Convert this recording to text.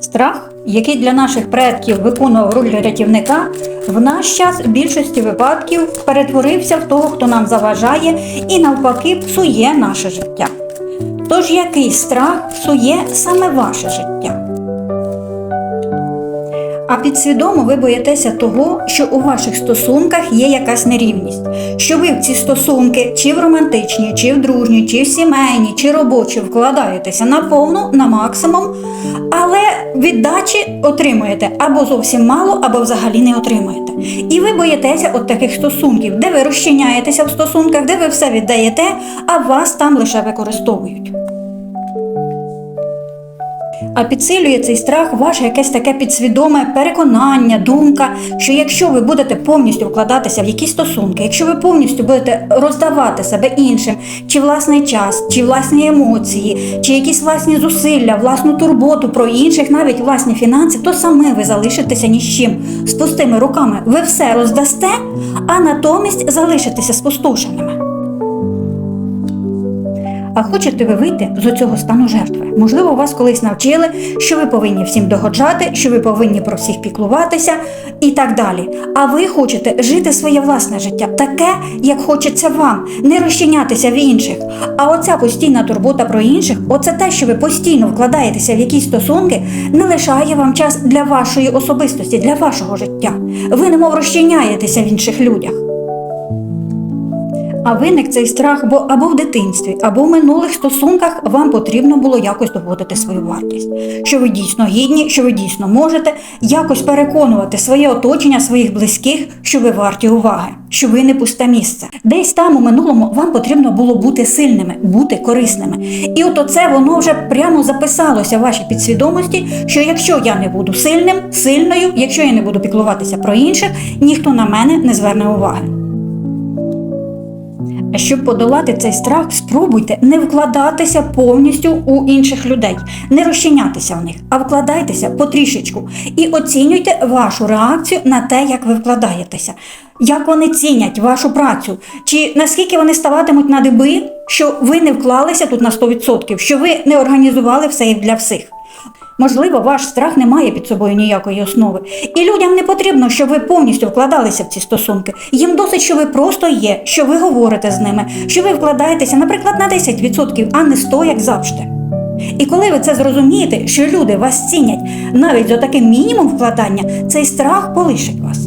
Страх, який для наших предків виконував роль рятівника, в наш час в більшості випадків перетворився в того, хто нам заважає, і навпаки псує наше життя. Тож який страх псує саме ваше життя? А підсвідомо ви боїтеся того, що у ваших стосунках є якась нерівність, що ви в ці стосунки, чи в романтичні, чи в дружні, чи в сімейні, чи робочі вкладаєтеся на повну, на максимум, але віддачі отримуєте або зовсім мало, або взагалі не отримуєте. І ви боїтеся от таких стосунків, де ви розчиняєтеся в стосунках, де ви все віддаєте, а вас там лише використовують. А підсилює цей страх ваше якесь таке підсвідоме переконання, думка, що якщо ви будете повністю вкладатися в якісь стосунки, якщо ви повністю будете роздавати себе іншим, чи власний час, чи власні емоції, чи якісь власні зусилля, власну турботу про інших, навіть власні фінанси, то саме ви залишитеся ні з чим. З пустими руками ви все роздасте, а натомість залишитеся спустошеними. А хочете ви вийти з цього стану жертви? Можливо, вас колись навчили, що ви повинні всім догоджати, що ви повинні про всіх піклуватися і так далі. А ви хочете жити своє власне життя, таке, як хочеться вам, не розчинятися в інших. А оця постійна турбота про інших, оце те, що ви постійно вкладаєтеся в якісь стосунки, не лишає вам час для вашої особистості, для вашого життя. Ви немов розчиняєтеся в інших людях. А виник цей страх, бо або в дитинстві, або в минулих стосунках вам потрібно було якось доводити свою вартість, що ви дійсно гідні, що ви дійсно можете якось переконувати своє оточення, своїх близьких, що ви варті уваги, що ви не пусте місце. Десь там у минулому вам потрібно було бути сильними, бути корисними. І от оце воно вже прямо записалося в вашій підсвідомості, що якщо я не буду сильним, сильною, якщо я не буду піклуватися про інших, ніхто на мене не зверне уваги. А щоб подолати цей страх, спробуйте не вкладатися повністю у інших людей, не розчинятися в них, а вкладайтеся потрішечку. І оцінюйте вашу реакцію на те, як ви вкладаєтеся, як вони цінять вашу працю, чи наскільки вони ставатимуть на диби, що ви не вклалися тут на 100%, що ви не організували все для всіх. Можливо, ваш страх не має під собою ніякої основи. І людям не потрібно, щоб ви повністю вкладалися в ці стосунки. Їм досить, що ви просто є, що ви говорите з ними, що ви вкладаєтеся, наприклад, на 10%, а не 100%, як завжди. І коли ви це зрозумієте, що люди вас цінять навіть за таким мінімум вкладання, цей страх полишить вас.